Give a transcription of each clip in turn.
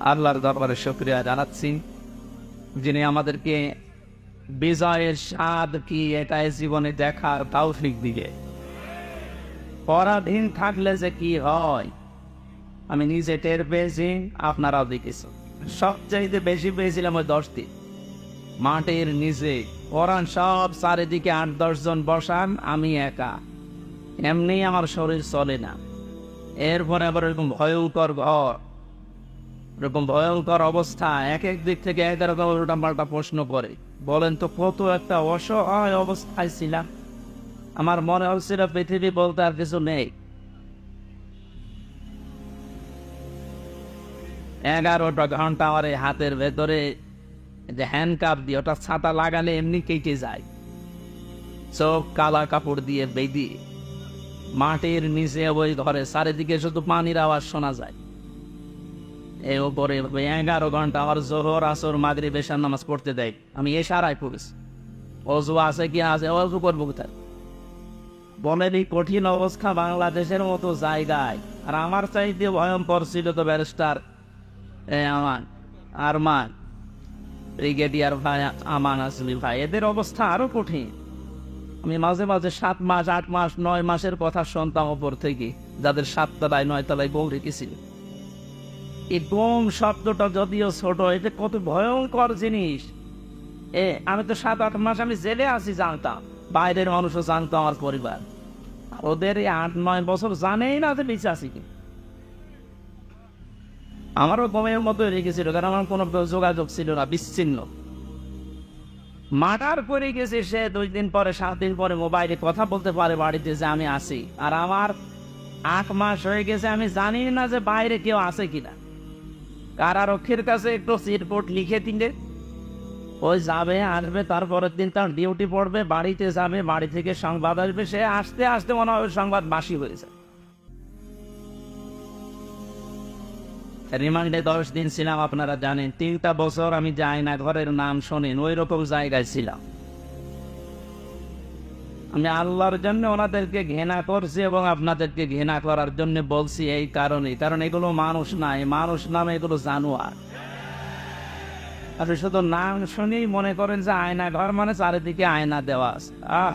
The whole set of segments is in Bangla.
আল্লাহর দরবারে শুক্রিয়া জানাচ্ছি, যিনি আমাদেরকে বিজয়ের স্বাদ কি এটাই জীবনে দেখার তৌফিক দিলে পরাধীন থাকলে যে কি হয়, আমি নিজে টের পেয়েছি, আপনারাও দেখেছি সবচাইতে বেশি পেয়েছিলাম ওই দশটি। মাটির নিচে পরাণ সব চারিদিকে আট দশজন বসান, আমি একা। এমনি আমার শরীর চলে না। এরপরে আবার এরকম ভয়ঙ্কর ঘর। এরকম ভয়ঙ্কর অবস্থা, এক এক দিক থেকে এক রকম পাল্টা প্রশ্ন করে। বলেন তো, কত একটা অসহায় অবস্থায় ছিলাম। আমার মনে হচ্ছিল পৃথিবী বলতে আর কিছু নেই। এগারোটা ঘণ্টা আমার এই হাতের ভেতরে যে হ্যান্ড কাপ দিয়ে ওটা ছাতা লাগালে এমনি কেটে যায়। চোখ কালা কাপড় দিয়ে বেঁধে মাটির নিচে ওই ঘরে, চারিদিকে শুধু পানির আওয়াজ শোনা যায়। এই ওপরে এগারো ঘণ্টা আমার জোহর, আসর মাগরি বেশার নামাজ পড়তে দেয়। আমি এ সারাই পড়েছি। অজু আছে কি আছে, অজু করব কোথায়? বলেন এই কঠিন অবস্থা বাংলাদেশের মতো জায়গায়। আর আমার চাইতে ভয়ঙ্কর ছিল তো ব্যারিস্টার, এ আমান, আরমান, ব্রিগেডিয়ার ভাই আমান আসলি ভাই। এদের অবস্থা আরও কঠিন। আমি মাঝে মাঝে সাত মাস, আট মাস, নয় মাসের কথা শুনতাম ওপর থেকে, যাদের সাত তলায় নয় তলায় বউ রেখেছিল এই বোম শব্দটা যদিও ছোট, এটা কত ভয়ঙ্কর জিনিস। এ, আমি তো সাত, আট মাস আমি জেলে আছি, জানতাম। বাইরের মানুষও জানতো আমার পরিবার। ওদের এই আট, নয় বছর জানেই না যে বেঁচে আছি আমারও বোমের মতো রেখেছিল কারণ আমার কোনো যোগাযোগ ছিল না, বিচ্ছিন্ন। মার্ডার করে গেছে সে, দুই দিন পরে, সাত দিন পরে মোবাইলে কথা বলতে পারে বাড়িতে যে আমি আছি। আর আমার আট মাস হয়ে গেছে, আমি জানি না যে বাইরে কেউ আছে কিনা। কারারক্ষীর কাছে একটু রিপোর্ট লিখে দিলে। ওই যাবে, আসবে, তারপরের দিন তার ডিউটি পড়বে, বাড়িতে যাবে, বাড়ি থেকে সংবাদ আসবে। সে আসতে আসতে মনে হয় সংবাদ বাসি হয়েছে। রিমান্ডে দশ দিন ছিলাম, আপনারা জানেন, তিনটা বছর আমি যাই না, ঘরের নাম শোনেন ওই রকম জায়গায় ছিলাম। আমি আল্লাহর জন্য ওনাদেরকে ঘৃণা করছি এবং আপনাদেরকে ঘৃণা করার জন্য বলছি এই কারণে কারণ এগুলো মানুষ নাই মানুষ নামে এগুলো জানোয়ার। আপনি শুধু নাম শুনেই মনে করেন যে আয়না ঘর মানে চারিদিকে আয়না দেওয়া আহ!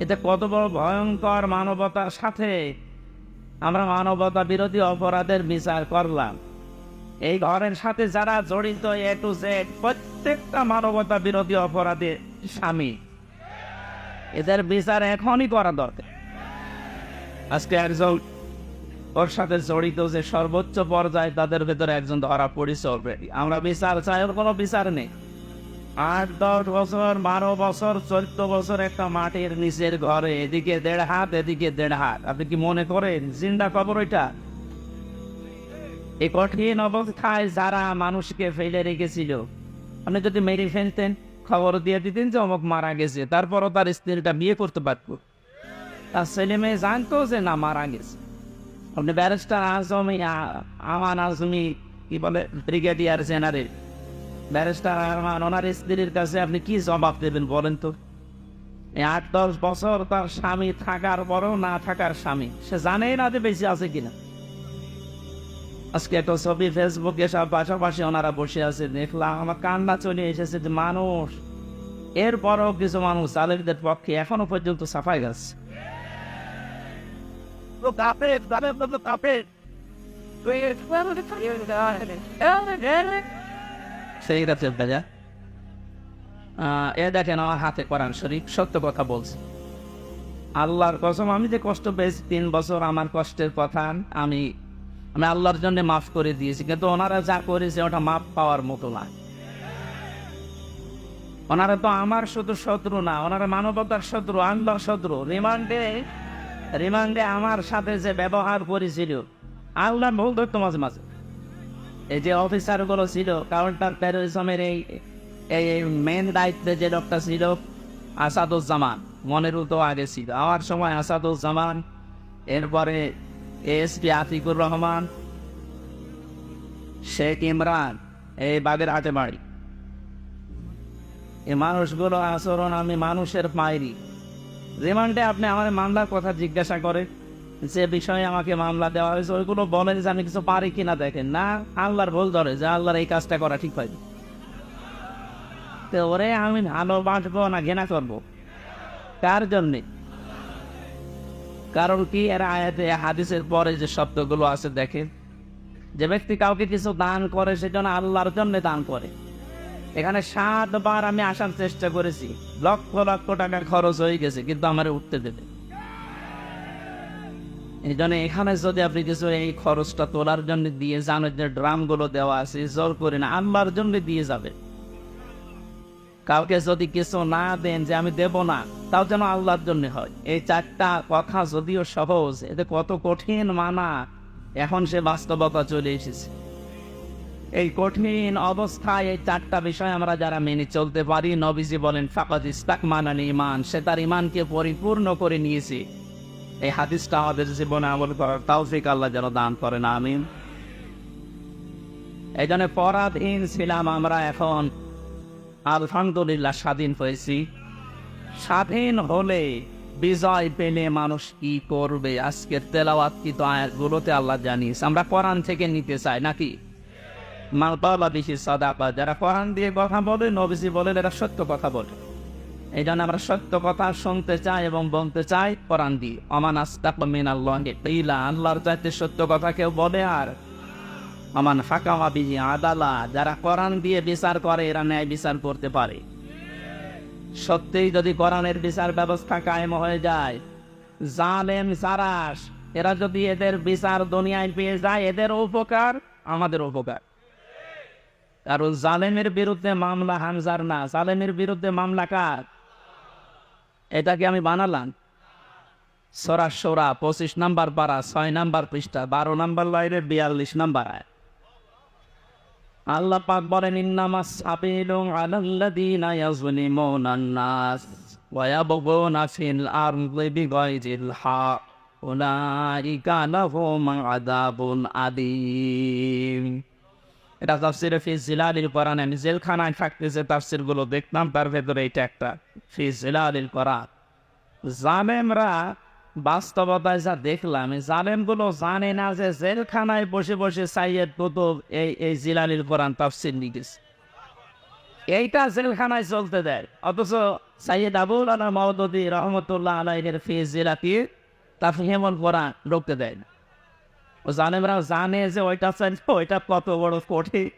এতে কত বড় ভয়ঙ্কর মানবতার সাথে আমরা মানবতা বিরোধী অপরাধের বিচার করলাম। এই ঘরের সাথে যারা জড়িত এ টু জেড প্রত্যেকটা মানবতা বিরোধী অপরাধের স্বামী। এদের বিচার এখনই করা দরকার। আজকে একজন ওর সাথে জড়িত যে সর্বোচ্চ পর্যায়ে তাদের ভেতরে একজন ধরা পড়েছে অলরেডি আমরা বিচার চাই, ওর কোনো বিচার নেই। আট, দশ বছর, বারো বছর, চোদ্দ বছর একটা মাটির নিচের ঘরে, এদিকে দেড় হাত, এদিকে দেড় হাত। আপনি কি মনে করেন, জিন্দা খবর ওইটা? এই কঠিন অবস্থায় যারা মানুষকে ফেলে রেখেছিল, আপনি যদি মেরে ফেলতেন খবর দিয়ে দিতেন যে অমুক মারা গেছে। তারপরও তার স্ত্রীটা বিয়ে করতে পারতো। তার ছেলে মেয়ে জানতো যে না, মারা গেছে। আপনি ব্যারিস্টার আজমি আমান আজমি, কি বলে, ব্রিগেডিয়ার জেনারেল। ব্যারিস্টার আরমান ওনার স্ত্রীর কাছে আপনি কি জবাব দেবেন বলেন তো? এই আট, দশ বছর তার স্বামী থাকার পরও না থাকার স্বামী। সে জানেই না যে বেশি আছে কিনা। আজকে একটা ছবি ফেসবুকে সব পাশাপাশি ওনারা বসে আছে দেখলাম আমার কান্না চলে এসেছে যে মানুষ। এরপরও কিছু মানুষ জালেমদের পক্ষে এখনও পর্যন্ত সাফাই গেছে সেই এ দেখেন আমার হাতে কোরআন শরীফ সত্য কথা বলছি। আল্লাহর কসম আমি যে কষ্ট পেয়েছি তিন বছর আমার কষ্টের কথা আমি আমি আল্লাহর জন্য মাফ করে দিয়েছি, কিন্তু ওনারা যা করেছে ওটা মাফ পাওয়ার মতো না। ওনারা তো আমার শুধু শত্রু না, ওনারা মানবতার শত্রু, আল্লাহর শত্রু। রিমান্ডে রিমান্ডে আমার সাথে যে ব্যবহার করেছিল, আল্লাহ ভুল ধরতো মাঝে মাঝে। এই যে অফিসারগুলো ছিল, কাউন্টার টেরোরিজমের এই এই মেন দায়িত্বে যে লোকটা ছিল, আসাদুজ্জামান। মনেরও তো আগে ছিল। আমার সময় আসাদুজ্জামান, এরপরে এসপি আতিকুর রহমান, শেখ ইমরান, এই বাগের হাটে বাড়ি। এই মানুষগুলো আচরণ আমি মানুষের পাইনি রিমান্ডে আপনি আমার মামলার কথা জিজ্ঞাসা করে যে বিষয়ে আমাকে মামলা দেওয়া হয়েছে, ওইগুলো বলেন যে আমি কিছু পারি কিনা দেখেন। না, আল্লাহর ভুল ধরে, যে আল্লাহর এই কাজটা করা ঠিক হয়নি। তো ওরে আমি ভালোবাসবো না ঘেনা করব? কার জন্যে? কারণ কি? এর আয়াতে, হাদিসের পরে যে শব্দগুলো আছে, দেখেন। যে ব্যক্তি কাউকে কিছু দান করে সেজন্য আল্লাহর জন্য দান করে। এখানে সাতবার আমি আসার চেষ্টা করেছি। লক্ষ লক্ষ টাকা খরচ হয়ে গেছে, কিন্তু আমার উঠতে দেবে। এই জন্য এখানে যদি আপনি কিছু এই খরচটা তোলার জন্য দিয়ে যান ড্রামগুলো দেওয়া আছে, জোর করে না, আল্লাহর জন্য দিয়ে যাবে কাউকে যদি কিছু না দেন যে আমি দেব না, তাও যেন আল্লাহর জন্য হয়। এই চারটা কথা যদিও সহজ, এতে কত কঠিন মানা, এখন সে বাস্তবতা চলে এসেছে। এই কঠিন অবস্থায় এই চারটা বিষয় আমরা যারা মেনে চলতে পারি, নবীজি বলেন, ফাকাদ ইস্তাক মানানি ইমান সে তার ইমানকে পরিপূর্ণ করে নিয়েছে। এই হাদিসটা আমাদের জীবনে আমল করার তৌফিক আল্লাহ যেন দান করেন, আমিন। এই জন্য পরাধীন ছিলাম আমরা এখন। আলহামদুলিল্লাহ, স্বাধীন হয়েছি। স্বাধীন হলে বিজয় পেলে মানুষ কি করবে? আজকের তেলাওয়াত কি তো আয়াতগুলোতে আল্লাহ জানিস আমরা কোরআন থেকে নিতে চাই নাকি? মালপালা বেশি সাদাপা যারা কোরআন দিয়ে কথা বলে, নবীজি বলেন এরা সত্য কথা বলে। এই জন্য আমরা সত্য কথা শুনতে চাই এবং বলতে চাই কোরআন দিয়ে। অমান আস্তাক মিন আল্লাহ আল্লাহর চাইতে সত্য কথা কেউ বলে আর আমান ফাঁকা বিহি আদালা, যারা কোরআন দিয়ে বিচার করে, এরা ন্যায় বিচার করতে পারে। সত্যিই যদি কোরআনের বিচার ব্যবস্থা কায়েম হয়ে যায়, জালেম সারাস এরা যদি এদের বিচার দুনিয়ায় পেয়ে যায়, এদের উপকার আমাদের উপকার। কারণ জালেমের বিরুদ্ধে মামলা হামজার না, জালেমের বিরুদ্ধে মামলা কার? এটাকে আমি বানালাম? সরা সরা, পঁচিশ নাম্বার পারা ছয় নাম্বার পৃষ্ঠা, বারো নাম্বার লাইনের বিয়াল্লিশ নাম্বার আয় আল্লাহ পাক বলেন, ইন্নামা সাবিলু আলাল্লাযীনা ইয়াজলিমুনান নাস ওয়া ইয়াবগুনা ফিল আরদি বিগাইরিল হক। উলাইকা লাহুম আযাবুন আদীম এটা তাফসিরে ফি জিলালিল কোরআন। আমি জেলখানায় থাকতে যে তাফসিরগুলো দেখতাম, তার ভেতরে এটা একটা। ফি জিলালিল কোরআন। জালেমরা বাস্তবতায় যা দেখলাম, জালেমগুলো জানে না যে জেলখানায় বসে বসে সাইয়েদ কুতুব এই এই কোরআন লিখেছে। এইটা জেলখানায় চলতে দেয়। অথচ সাইয়েদ আবুল আলা মহদুদ্দি রহমতুল্লাহ আলাইহের ফি জিলাতি তাফহিমুল কোরআন ঢুকতে দেয় না। ও জালেমরা জানে যে ওইটা ওইটা কত বড় কঠিন।